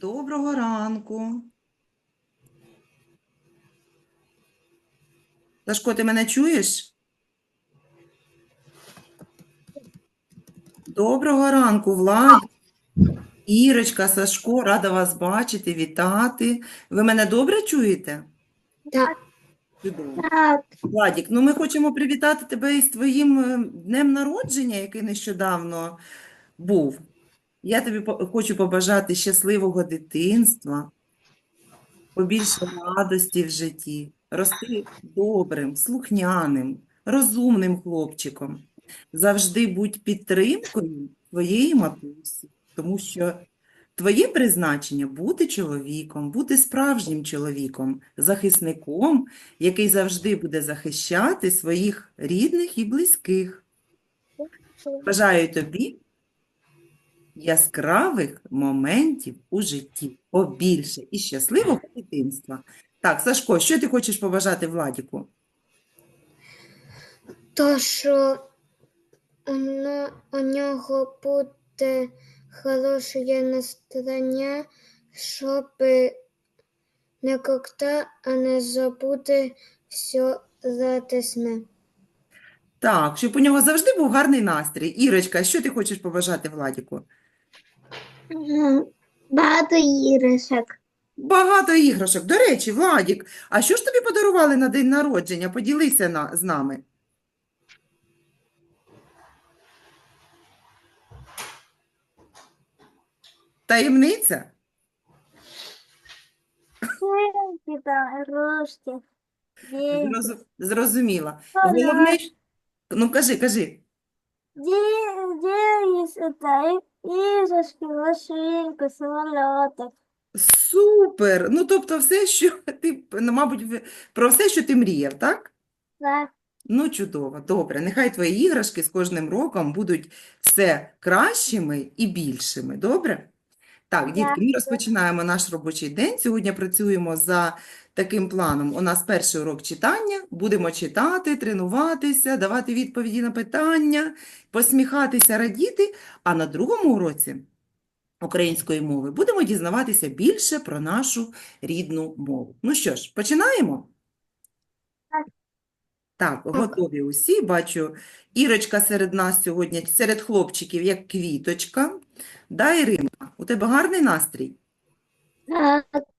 Доброго ранку. Сашко, ти мене чуєш? Доброго ранку, Влад. Ірочка, Сашко, рада вас бачити, вітати. Ви мене добре чуєте? Так. Чудово. Так. Владік, ну ми хочемо привітати тебе із твоїм е, днем народження, який нещодавно був. Я тобі хочу побажати щасливого дитинства, побільше радості в житті, рости добрим, слухняним, розумним хлопчиком. Завжди будь підтримкою твоєї матусі, тому що твоє призначення бути чоловіком, бути справжнім чоловіком, захисником, який завжди буде захищати своїх рідних і близьких. Бажаю тобі яскравих моментів у житті, побільше і щасливого дитинства. Так, Сашко, що ти хочеш побажати Владіку? То, що оно, у нього буде хороше настроєння, щоб ніколи не забути все радісне. Так, щоб у нього завжди був гарний настрій. Ірочка, що ти хочеш побажати Владіку? Багато іграшок. Багато іграшок. До речі, Владік, а що ж тобі подарували на день народження? Поділися на, з нами. Таємниця? Зрозу- Зрозуміла. Головне, ну кажи, кажи. Дивись, іграшки, машинки, самоліти. Супер! Ну, тобто все, що ти, ну, мабуть, про все, що ти мріяв, так? Так. Ну, чудово, добре. Нехай твої іграшки з кожним роком будуть все кращими і більшими. Добре? Так, дітки, ми розпочинаємо наш робочий день. Сьогодні працюємо за таким планом. У нас перший урок читання. Будемо читати, тренуватися, давати відповіді на питання, посміхатися, радіти. А на другому уроці української мови будемо дізнаватися більше про нашу рідну мову. Ну що ж, починаємо? Так. Готові усі. Бачу, Ірочка серед нас сьогодні, серед хлопчиків, як квіточка. Да, Іринка, у тебе гарний настрій? Так.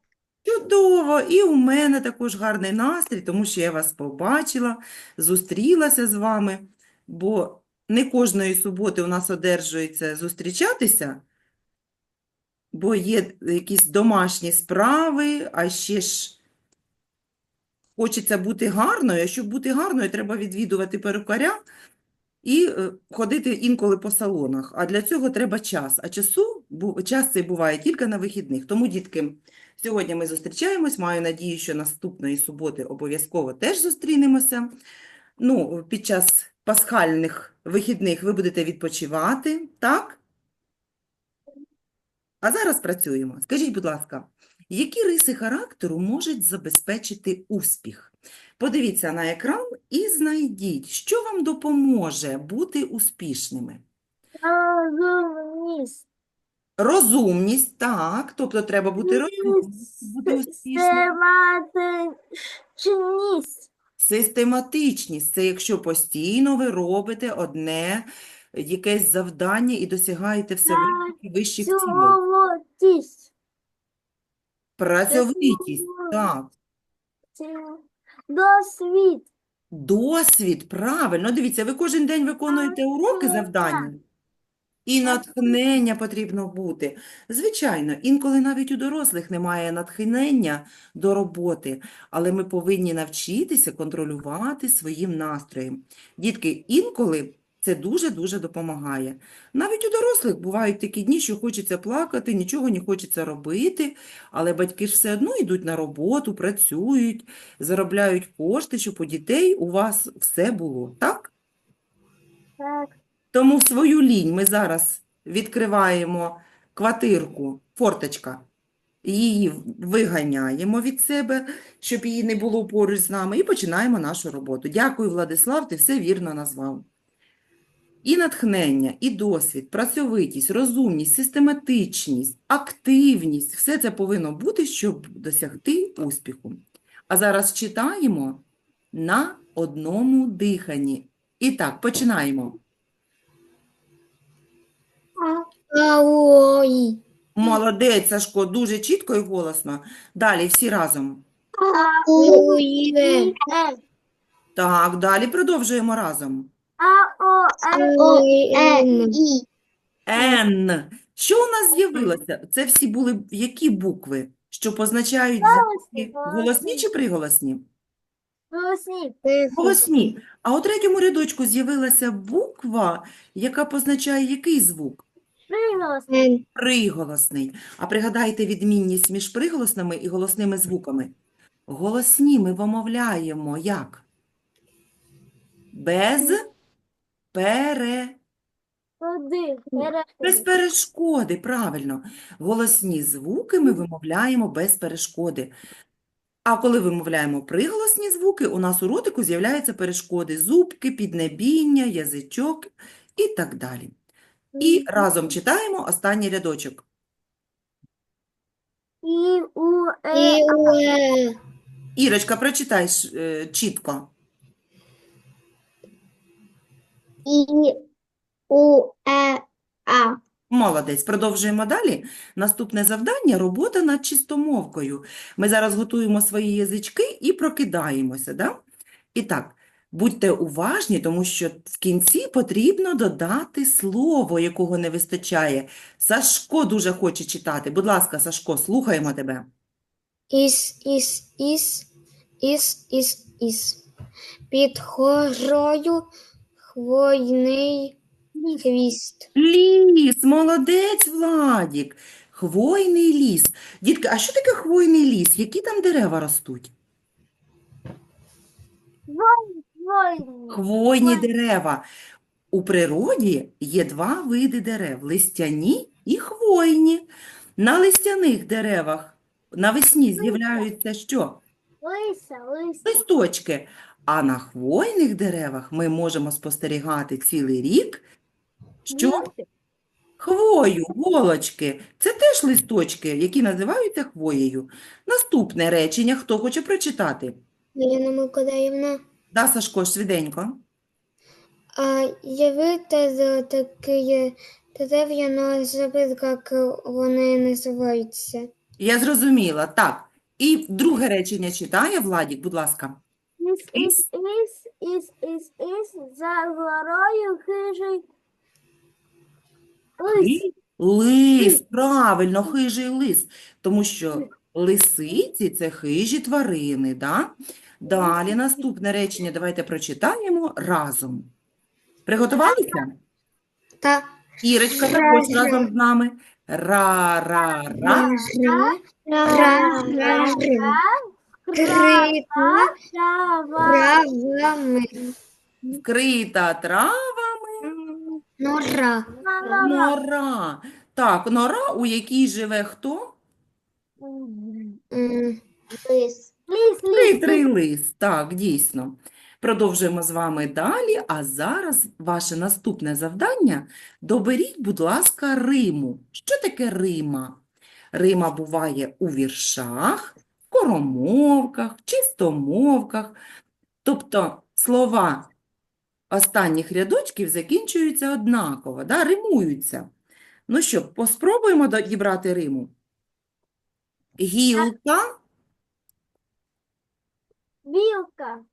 Чудово! І у мене також гарний настрій, тому що я вас побачила, зустрілася з вами, бо не кожної суботи у нас одержується зустрічатися, бо є якісь домашні справи, а ще ж хочеться бути гарною, а щоб бути гарною, треба відвідувати перукаря і е, ходити інколи по салонах. А для цього треба час. А часу, час цей буває тільки на вихідних. Тому, дітки, сьогодні ми зустрічаємось. Маю надію, що наступної суботи обов'язково теж зустрінемося. Ну, під час пасхальних вихідних ви будете відпочивати, так? А зараз працюємо. Скажіть, будь ласка, які риси характеру можуть забезпечити успіх? Подивіться на екран і знайдіть, що вам допоможе бути успішними. Розумність. Розумність, так, тобто треба бути розумним, щоб бути успішним. Систематичність. Систематичність – це якщо постійно ви робите одне якесь завдання і досягаєте все вищих вищих цілей. Цілотість. Працьовитість, так. Досвід. Досвід, правильно. Дивіться, ви кожен день виконуєте уроки, завдання, і натхнення потрібно бути. Звичайно, інколи навіть у дорослих немає натхнення до роботи, але ми повинні навчитися контролювати своїм настроєм. Дітки, інколи це дуже-дуже допомагає. Навіть у дорослих бувають такі дні, що хочеться плакати, нічого не хочеться робити, але батьки ж все одно йдуть на роботу, працюють, заробляють кошти, щоб у дітей у вас все було, так? Так. Тому в свою лінь ми зараз відкриваємо квартирку, форточка, її виганяємо від себе, щоб її не було поруч з нами, і починаємо нашу роботу. Дякую, Владислав, ти все вірно назвав. І натхнення, і досвід, працьовитість, розумність, систематичність, активність – все це повинно бути, щоб досягти успіху. А зараз читаємо на одному диханні. І так, починаємо. Аой. Молодець, Сашко, дуже чітко і голосно. Далі всі разом. Ауе. Так, далі продовжуємо разом. Н. Що у нас з'явилося? Це всі були які букви, що позначають звуки голосні чи приголосні? Голосні. А у третьому рядочку з'явилася буква, яка позначає який звук? Приголосний. Приголосний. А пригадайте відмінність між приголосними і голосними звуками. Голосні ми вимовляємо як? Без пере... Без перешкоди, правильно. Голосні звуки ми вимовляємо без перешкоди. А коли вимовляємо приголосні звуки, у нас у ротику з'являються перешкоди, зубки, піднебіння, язичок і так далі. І разом читаємо останній рядочок. І у е Ірочка, прочитай е, чітко. і у е а Молодець. Продовжуємо далі. Наступне завдання – робота над чистомовкою. Ми зараз готуємо свої язички і прокидаємося, да? І так, будьте уважні, тому що в кінці потрібно додати слово, якого не вистачає. Сашко дуже хоче читати. Будь ласка, Сашко, слухаємо тебе. Іс, іс, іс, іс, іс, іс. Під горою хвойний хвіст. Ліс, молодець, Владік. Хвойний ліс. Дітки, а що таке хвойний ліс? Які там дерева ростуть? Хвойні дерева. У природі є два види дерев – листяні і хвойні. На листяних деревах навесні з'являються що? Лиса, лиса. Листочки. А на хвойних деревах ми можемо спостерігати цілий рік, що? Хвою, голочки. Це теж листочки, які називаються хвоєю. Наступне речення хто хоче прочитати? Галина Миколаївна, Да, Сашко, швиденько. а явите з такі дерев'яно забив, як вони називаються. Я зрозуміла. Так. І друге речення читає Владік, будь ласка. Іс, іс, іс, іс, іс, іс, за горою хижий лис. Лис, правильно, хижий лис. Тому що лисиці – це хижі тварини, да? Далі наступне речення давайте прочитаємо разом. Приготувалися? Та Ірочка також разом з нами. Ра-ра-ра. травами, Вкрита травами нора, нора. Так, нора, у якій живе хто? М, Лис. Лис, лис, Хитрий лис, так, дійсно. Продовжуємо з вами далі, а зараз ваше наступне завдання – доберіть, будь ласка, риму. Що таке рима? Рима буває у віршах, коромовках, чистомовках. Тобто слова останніх рядочків закінчуються однаково, да, римуються. Ну що, поспробуємо дібрати риму. Гілка. Білка.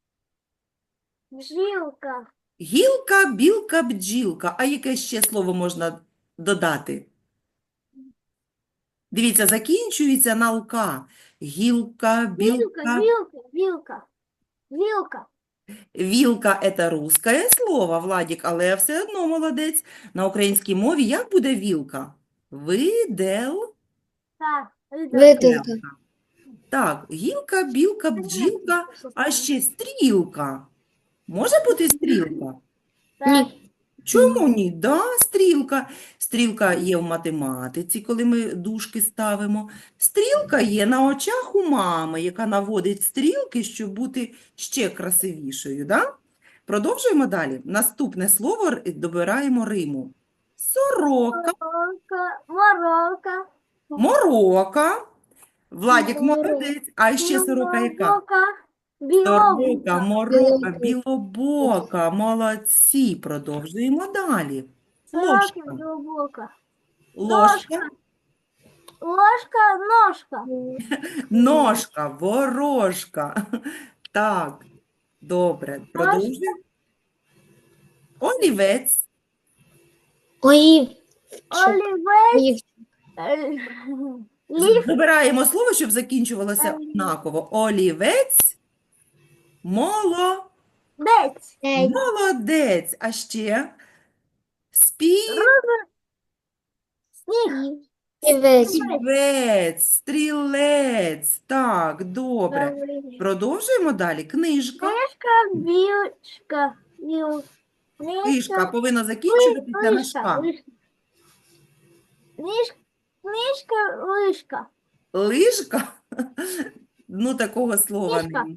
Бжилка. Гілка, білка, бджілка. А яке ще слово можна додати? Дивіться, закінчується на лка. Гілка, Вилка, білка. вилка, вилка. Вилка. Вілка – це русське слово, Владік, але все одно молодець. На українській мові як буде вілка? Видел. Так. Так, гілка, білка, бджілка, а ще стрілка. Може бути стрілка? Так. Чому ні? Да, стрілка. Стрілка є в математиці, коли ми дужки ставимо. Стрілка є на очах у мами, яка наводить стрілки, щоб бути ще красивішою. Да? Продовжуємо далі. Наступне слово добираємо Риму. Сорока, Морока, морока, морока. Владік молодець. А ще сорока яка? морока, Сорока, білобока, морока, Білобока. Молодці. Продовжуємо далі. Ложка. Ложка, ложка, ножка, ножка, ворожка. Так, добре. Продовжуємо. Олівець, Олів. олівець, Вибираємо слово, щоб закінчувалося однаково. Олівець, моло, дець, молодець. А ще спів, сніг, Стрілець, стрілець. Так, добре. Продовжуємо далі. Книжка. Книжка, білочка, Книжка повинна закінчуватися на шка. лишка. Книж- Книжка, лишка, Лижка? Ну, такого слова Книжка. немає.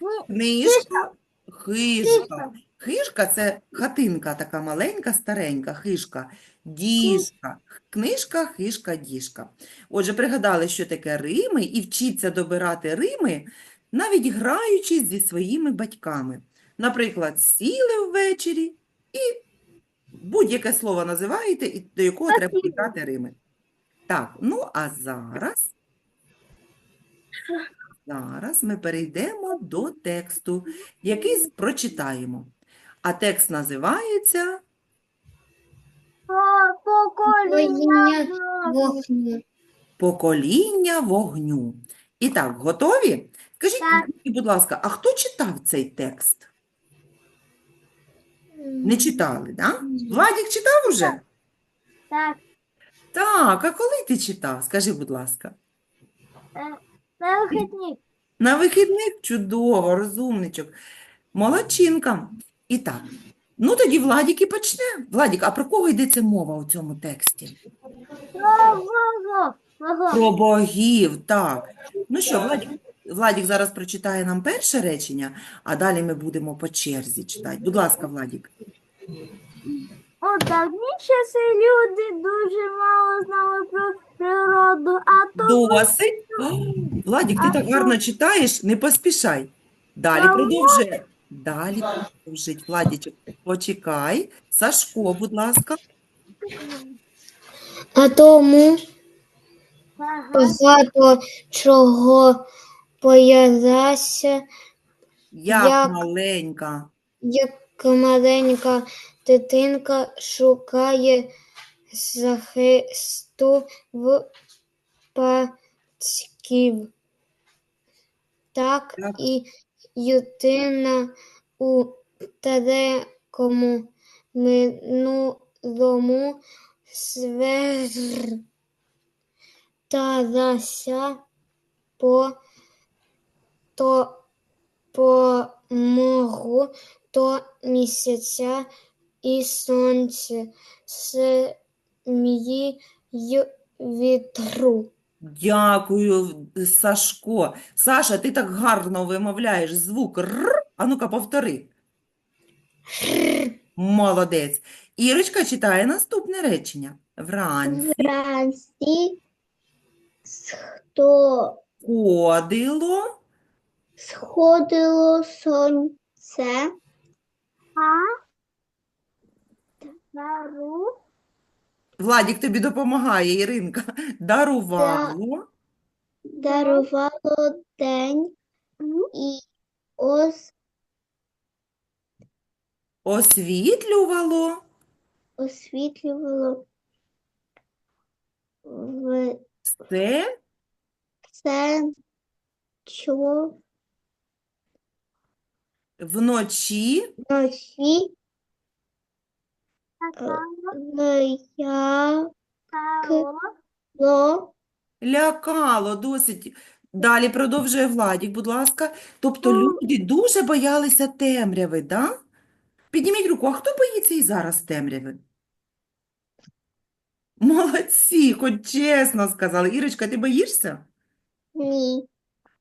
Кни- Книжка, хижка. Хижка – це хатинка така маленька, старенька, хижка. Діжка. Книжка, хижка, діжка. Отже, пригадали, що таке рими, і вчіться добирати рими, навіть граючись зі своїми батьками. Наприклад, сіли ввечері і будь-яке слово називаєте, і до якого треба Спасибо. підбирати рими. Так, ну а зараз, зараз ми перейдемо до тексту, який прочитаємо. А текст називається покоління Вогню. Покоління вогню. І так, готові? Скажіть, Так. мені, будь ласка, а хто читав цей текст? Не читали, так? Владік читав уже? Так, Так, а коли ти читав? Скажи, будь ласка. е, на вихідні. На вихідних чудово, розумничок. Молодчинка. І так, ну тоді Владік і почне. Владік, а про кого йдеться мова у цьому тексті? Про богів, так. Ну що, Владік, Владік зараз прочитає нам перше речення, а далі ми будемо по черзі читати. Будь ласка, Владік. У давні часи люди дуже природу, а то Досить. О, Владік, ти А так що? гарно читаєш, не поспішай. Далі продовжує. Далі продовжить. Владічок, почекай. Сашко, будь ласка. А тому Ага. багато чого появляється, Як Як? маленька. як маленька дитинка шукає захисту в батьків. Так Так. і людина у далекому минулому зверталася по то помогу до місяця і сонця, й вітру. Дякую, Сашко. Саша, ти так гарно вимовляєш звук Р. А ну-ка, повтори. Молодець. Ірочка читає наступне речення. Вранці Вранці хто ходило сходило сонце, А? Дару. Владік тобі допомагає, Іринка. Дарувало. Дарувало день і ос, освітлювало. освітлювало в все? це що вночі? Вночі Така. ляло Таро. лякало досить. Далі продовжує Владік, будь ласка. Тобто люди дуже боялися темряви, да? Підніміть руку, а хто боїться і зараз темряви? Молодці, хоч чесно сказали. Ірочка, ти боїшся? ні.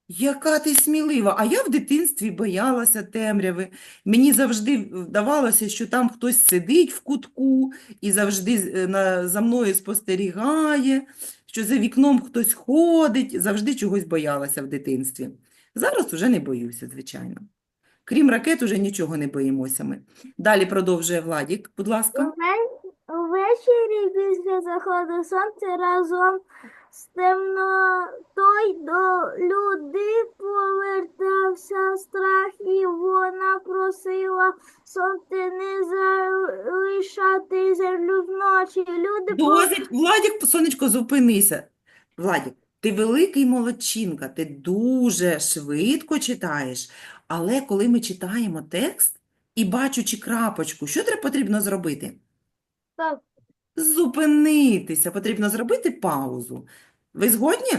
Яка ти смілива. А я в дитинстві боялася темряви. Мені завжди вдавалося, що там хтось сидить в кутку і завжди е, за мною спостерігає, що за вікном хтось ходить. Завжди чогось боялася в дитинстві. Зараз уже не боюся, звичайно. Крім ракет, уже нічого не боїмося ми. Далі продовжує Владік, будь ласка. Уве- Увечері після заходу сонця разом з темнотою до люди повертався страх, і вона просила сонце не залишати землю вночі. Люди Досить, Владік, сонечко, зупинися. Владік, ти великий молодчинка, ти дуже швидко читаєш, але коли ми читаємо текст і бачучи крапочку, що треба потрібно зробити? Так. Зупинитися, потрібно зробити паузу. Ви згодні?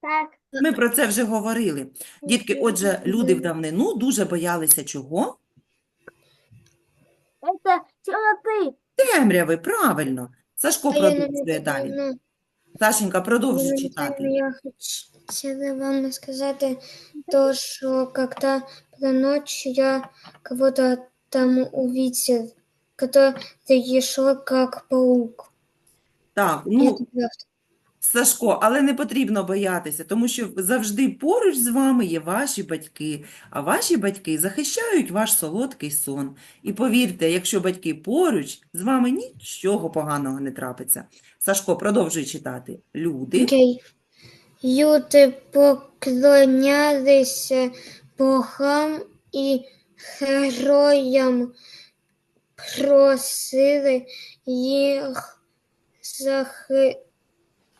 Так. Ми про це вже говорили. Дітки, отже, люди в давнину дуже боялися чого? Це темноти. Темряви, правильно. Сашко продовжує далі. Сашенька, продовжуй Ну, читати. Я хотела вам сказать то, что когда про ночь я кого-то там увидел, который шел как паук. Так, ну. Сашко, але не потрібно боятися, тому що завжди поруч з вами є ваші батьки, а ваші батьки захищають ваш солодкий сон. І повірте, якщо батьки поруч, з вами нічого поганого не трапиться. Сашко, продовжуй читати. Люди. Окей. Люди поклонялися богам і героям, просили їх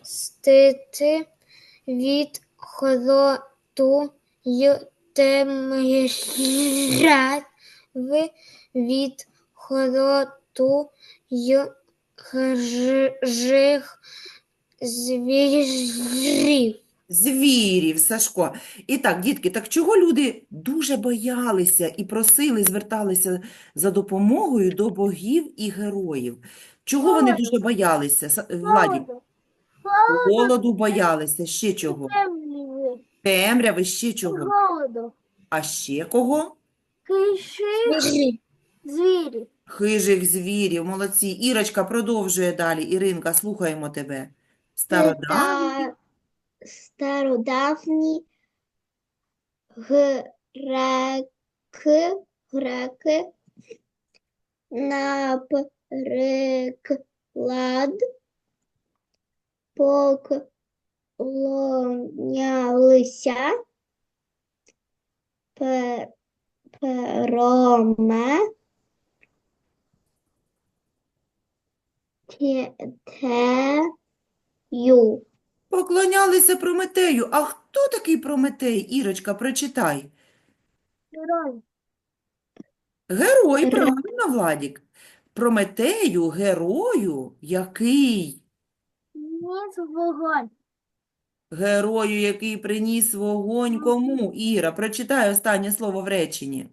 захистити від холоду й темряви, від холоду й хижих звірів. Звірів, Сашко. І так, дітки, так чого люди дуже боялися і просили, зверталися за допомогою до богів і героїв? Чого вони дуже боялися, Са- Владік? Голоду боялися, ще чого? Темряви. Темряви, ще чого? Голоду. А ще кого? Киши. Звірі. Хижих звірів, молодці. Ірочка продовжує далі. Іринка, слухаємо тебе. Стародавні Та стародавні греки, греки, наприклад, поклонялися пе- пероме те- тею. Поклонялися Прометею. А хто такий Прометей? Ірочка, прочитай. Герой. Герой, правильно, Владік. Прометею, герою, який? Ніс вогонь. Герою, який приніс вогонь кому? Іра, прочитай останнє слово в реченні.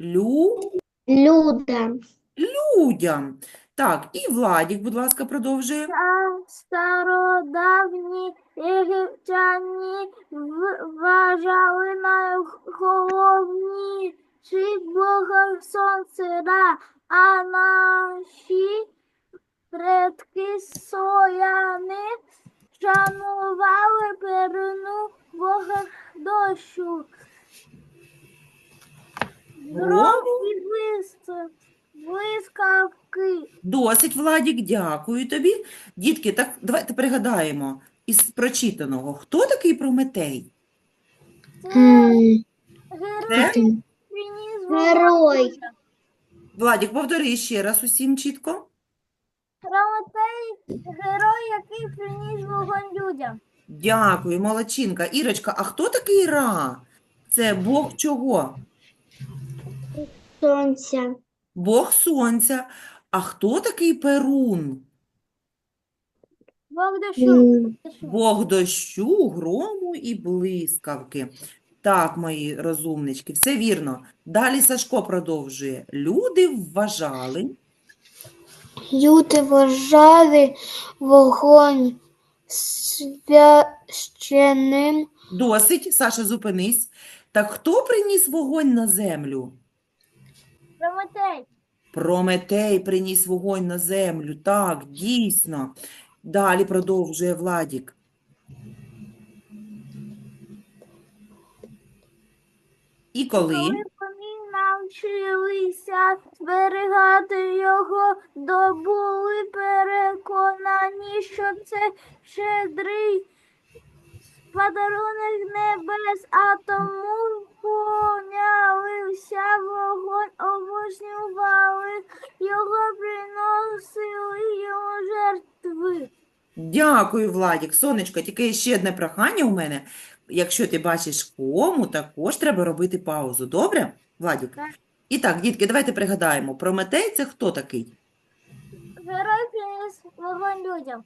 Лю? Людям. Людям. Так, і Владік, будь ласка, продовжує. Та стародавні єгиптяни в- вважали найголовнішим богом сонце Ра, а наші предки сояни шанували перину бога дощу. Гром і блиск- блискавки. Досить, Владік, дякую тобі. Дітки, так давайте пригадаємо із прочитаного. Хто такий Прометей? Це М, Це? приніс Герой. Владік, повтори ще раз усім чітко. Прометей герой, який приніс вогонь людям. Дякую, молодчинка. Ірочка, а хто такий Ра? Це Бог чого? Сонця. Бог сонця. А хто такий Перун? Бог дощу. Бог дощу, грому і блискавки. Так, мої розумнички, все вірно. Далі Сашко продовжує. Люди вважали, Люди вважали вогонь священним Досить, Саша, зупинись. Так хто приніс вогонь на землю? Прометей. Прометей приніс вогонь на землю. Так, дійсно. Далі продовжує Владік. І коли? Коли вони навчилися зберігати його, добули переконані, що це щедрий подарунок небес, а тому понялися вогонь, обожнювали його, приносили йому жертви. Дякую, Владік. Сонечко, тільки ще одне прохання у мене. Якщо ти бачиш кому, також треба робити паузу. Добре, Владік? Так. І так, дітки, давайте пригадаємо. Прометей – це хто такий? Герой приніс вогонь людям.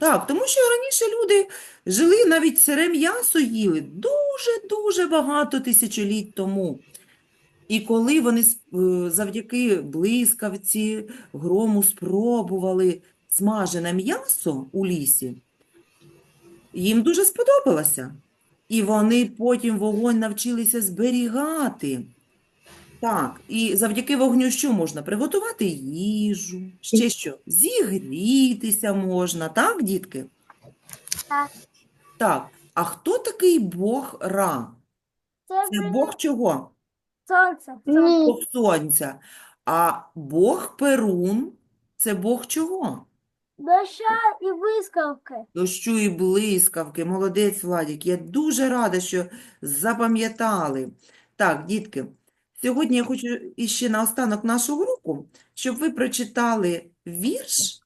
Так, тому що раніше люди жили, навіть сире м'ясо їли дуже-дуже багато тисячоліть тому. І коли вони е, завдяки блискавці, грому спробували смажене м'ясо у лісі, їм дуже сподобалося. І вони потім вогонь навчилися зберігати. Так, і завдяки вогню що можна? Приготувати їжу, ще що? Зігрітися можна, так, дітки? Так. Так, а хто такий Бог Ра? Це Бог чого? сонце. Бог сонця. А Бог Перун – це Бог чого? Доща і блискавки. Дощу і блискавки. Молодець, Владик. Я дуже рада, що запам'ятали. Так, дітки, сьогодні я хочу іще наостанок нашого уроку, щоб ви прочитали вірш,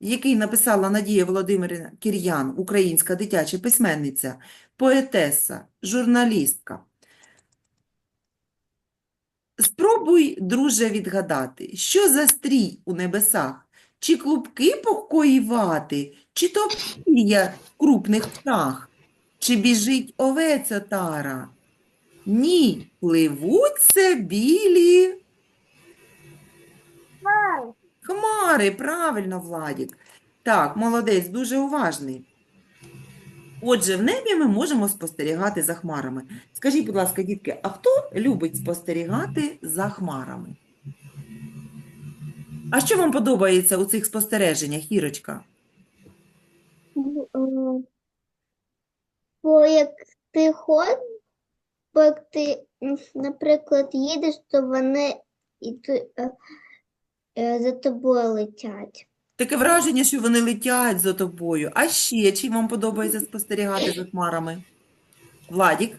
який написала Надія Володимирівна Кір'ян, українська дитяча письменниця, поетеса, журналістка. Спробуй, друже, відгадати, що за стрій у небесах? Чи клубки пухкої вати, чи то пір'я крупних птах, чи біжить овець отара? Ні, пливуть це білі Хмари. хмари, правильно, Владік. Так, молодець, дуже уважний. Отже, в небі ми можемо спостерігати за хмарами. Скажіть, будь ласка, дітки, а хто любить спостерігати за хмарами? А що вам подобається у цих спостереженнях, Ірочка? Бо як ти ходиш, як ти, наприклад, їдеш, то вони іду- е, е, за тобою летять. Таке враження, що вони летять за тобою. А ще чим вам подобається спостерігати за хмарами? Владік?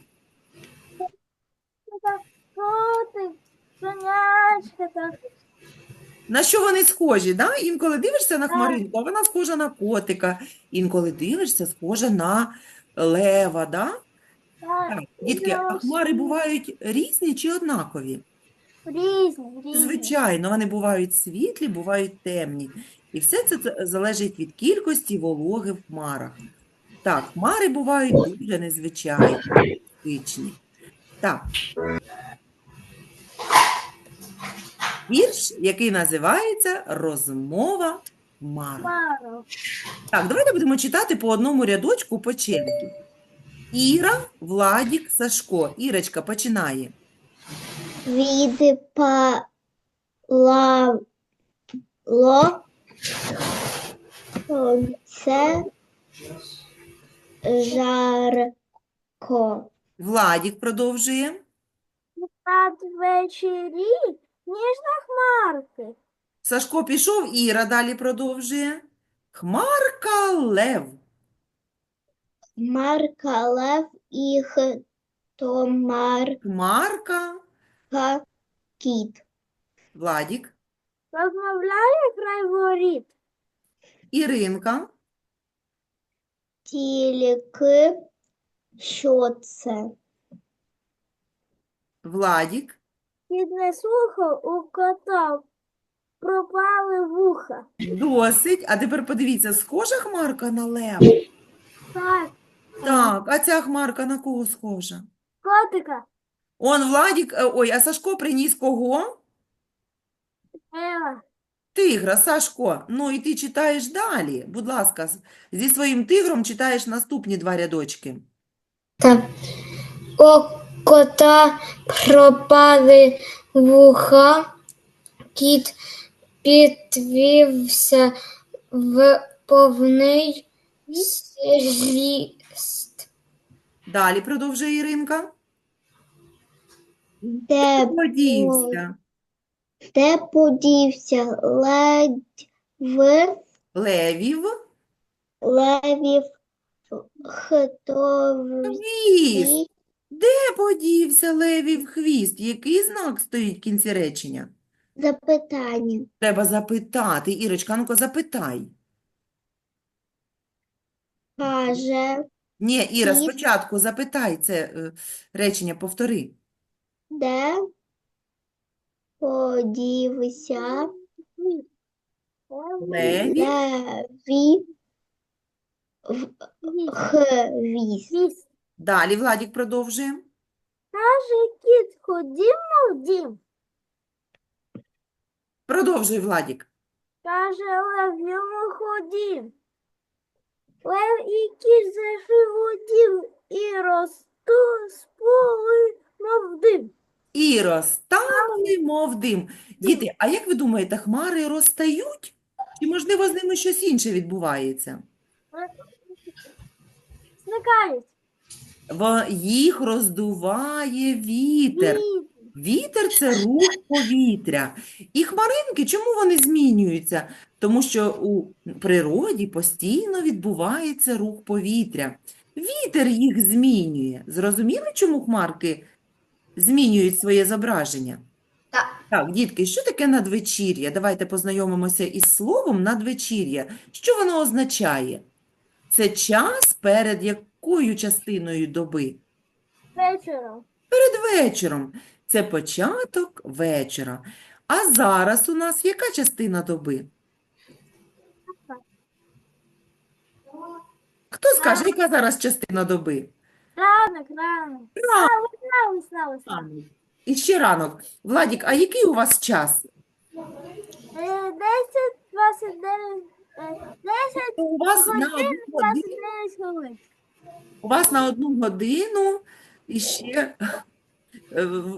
На що вони схожі, да? Інколи дивишся на хмаринку, а вона схожа на котика. Інколи дивишся, схожа на лева, да? Так, дітки, а хмари бувають різні чи однакові? різні, різні. Звичайно, вони бувають світлі, бувають темні. І все це залежить від кількості вологи в хмарах. Так, хмари бувають дуже незвичайні, незвичні. Так. Вірш, який називається Розмова хмар. Так, давайте будемо читати по одному рядочку по черзі. Іра, Владік, Сашко. Ірочка починає. Відпалало сонце жарко. Владік продовжує. Надвечірі ніжна хмарки. Сашко пішов, Іра далі продовжує. Хмарка лев. Марка лев і хтомарка Хмарка. кіт. Владік. Розмовляє край воріт. Іринка. Тільки що це? Владік. Підне слухо у кота пропали вуха. Досить. А тепер подивіться, схожа хмарка на лев? Так, Так, а ця хмарка на кого схожа? котика, Он Владік, е, ой, а Сашко приніс кого? Ева, Тигра, Сашко. Ну і ти читаєш далі. Будь ласка, з- зі своїм тигром читаєш наступні два рядочки. Так. У кота пропали вуха, кіт підвівся в повний зріст. Далі продовжує Іринка. Де, Подівся. де подівся ледь в Левів. левів хтові Хвіст. Де подівся левів хвіст? Який знак стоїть в кінці речення? запитання. Треба запитати. Ірочка, ну-ка запитай. Каже, Ні, Іра, Хвіст. спочатку запитай це е, речення, повтори. де подівся Леві. леві в хвіст. Далі Владік продовжує. Каже кіт, ходімо в дім. Продовжуй, Владік. Каже лев йому ходім. Лев і кіт зайшли в дім і розтусполи, мов дим. І розтали, мов дим. Діти, а як ви думаєте, хмари розтають? Чи, можливо, з ними щось інше відбувається? Зникають. Во- Їх роздуває вітер. Вітер. Вітер – це рух повітря. І хмаринки, чому вони змінюються? Тому що у природі постійно відбувається рух повітря. Вітер їх змінює. Зрозуміли, чому хмарки змінюють своє зображення? Так. Так, дітки, що таке надвечір'я? Давайте познайомимося із словом надвечір'я. Що воно означає? Це час перед якою частиною доби? Вечором. Перед вечором. Це початок вечора. А зараз у нас яка частина доби? Хто скаже, яка зараз частина доби? Ранок, ранок. Ранок. А, весна, весна, весна. І ще ранок. Владік, а який у вас час? Е, 10, 29, е, 10 У вас на одну годину, 29 хвилин. у вас на одну годину і ще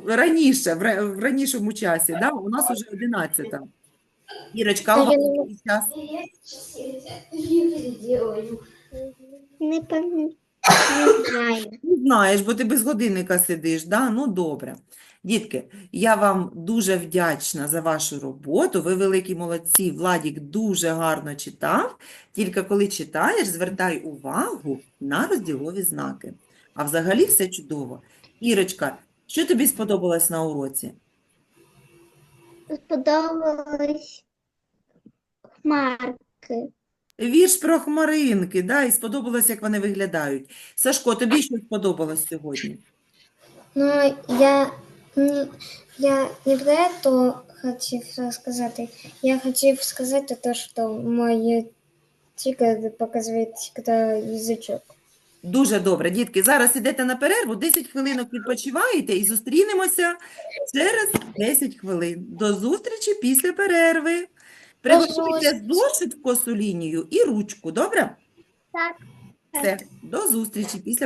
раніше, в ранішому часі, да? У нас уже 11. Ірочка, а у вас не який час? Не пам'ятаю. Не знаю. Не знаєш, бо ти без годинника сидиш, да? Ну, добре. Дітки, я вам дуже вдячна за вашу роботу. Ви великі молодці. Владік дуже гарно читав. Тільки коли читаєш, звертай увагу на розділові знаки. А взагалі все чудово. Ірочка, що тобі сподобалось на уроці? Сподобались хмарки. Вірш про хмаринки, да? І сподобалось, як вони виглядають. Сашко, тобі що сподобалось сьогодні? Ну, я, не- я не про это хотів сказати. Я хотів сказати те, що мой тігр показує тільки язичок. Дуже добре, дітки. Зараз ідете на перерву, 10 хвилинок відпочиваєте і зустрінемося через 10 хвилин. До зустрічі після перерви. Приготуйте зошит в косу лінію і ручку, добре? Так. Все, до зустрічі після